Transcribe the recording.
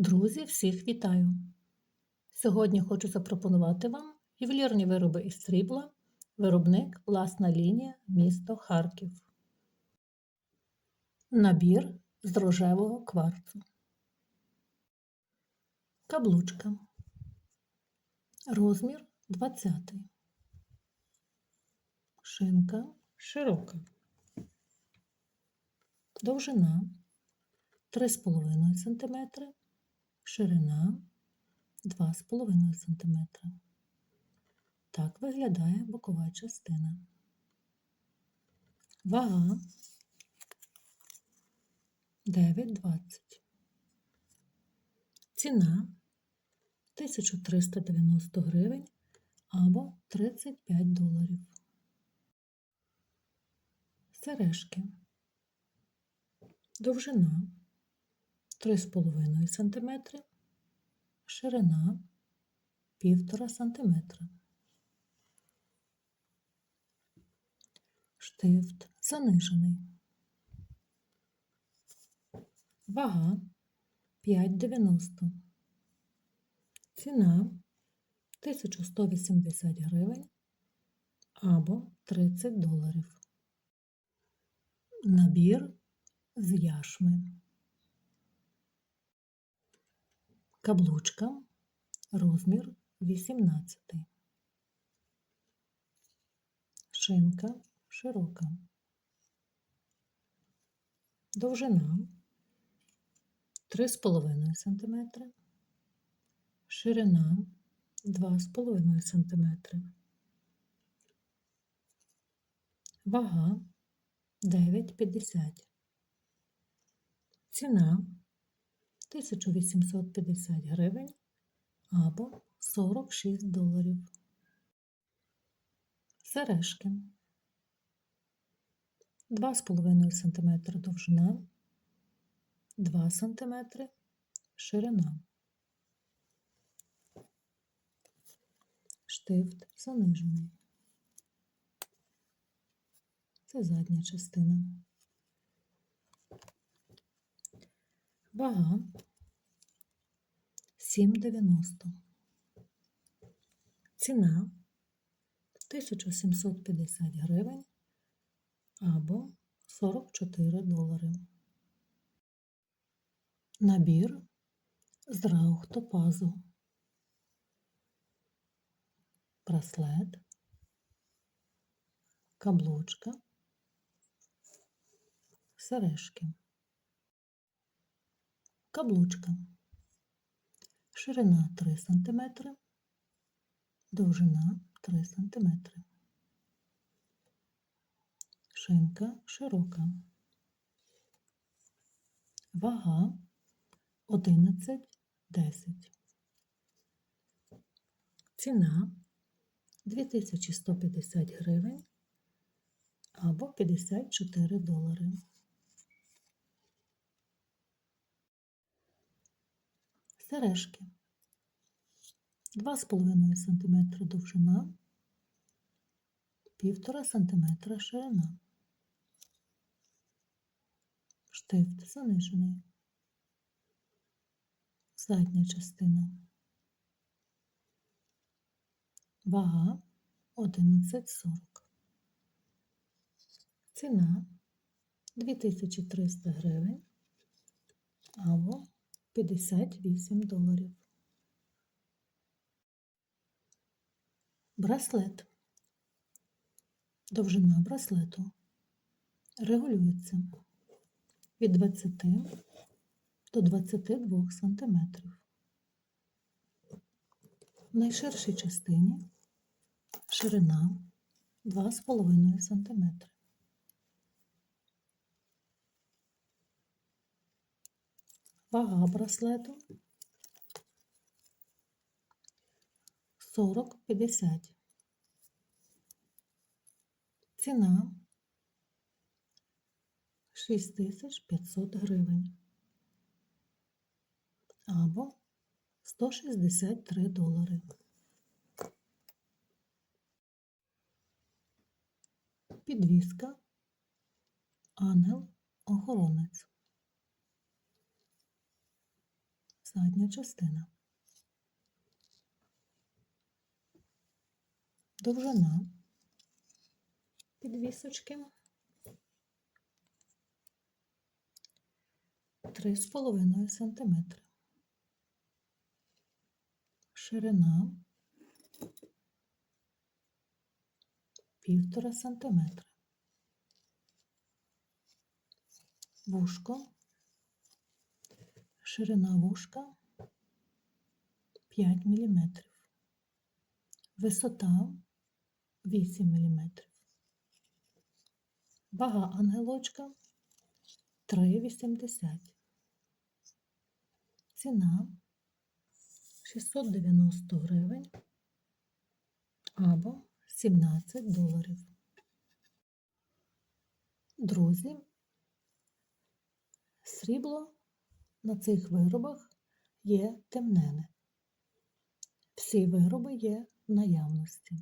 Друзі, всіх вітаю! Сьогодні хочу запропонувати вам ювелірні вироби із срібла, виробник власна лінія, місто Харків. Набір з рожевого кварцу. Каблучка. Розмір 20. Шинка широка. Довжина 3,5 см, ширина 2,5 см. Так виглядає бокова частина. Вага 9,20. Ціна 1390 гривень або 35 доларів. Сережки. Довжина 3,5 см, ширина 1,5 см. Штифт занижений. Вага 5,90. Ціна 1180 гривень або 30 доларів. Набір з яшми. Каблучка. Розмір 18. Шинка широка. Довжина 3,5 см. Ширина 2,5 см. Вага 9,50. Ціна 1850 гривень або 46 доларів. Сережки 2,5 см довжина, 2 см ширина. Штифт занижений. Це задня частина. Вага 7,90. Ціна 1750 гривень або 44 долари. Набір з раухтопазу. Браслет, каблучка, сережки. Каблучка. Ширина 3 см, довжина 3 см. Шинка широка. Вага 11,10. Ціна 2150 гривень або 54 долари. Сережки 2,5 см довжина, 1,5 см ширина. Штифт занижений. Задня частина. Вага 11,40. Ціна 2300 гривень або 58 доларів. Браслет. Довжина браслету регулюється від 20 до 22 см. В найширшій частині ширина 2,5 см. Вага браслету 40-50. Ціна 6500 гривень або 163 долари. Підвіска Ангел охоронець. Задня частина. Довжина підвісочки 3,5 см. Ширина 1,5 см. Вушко. Ширина вушка 5 мм. Висота 8 мм. Вага ангелочка 3,80. Ціна 690 гривень або 17 доларів. Друзі, срібло на цих виробах є темнене. Всі вироби є в наявності.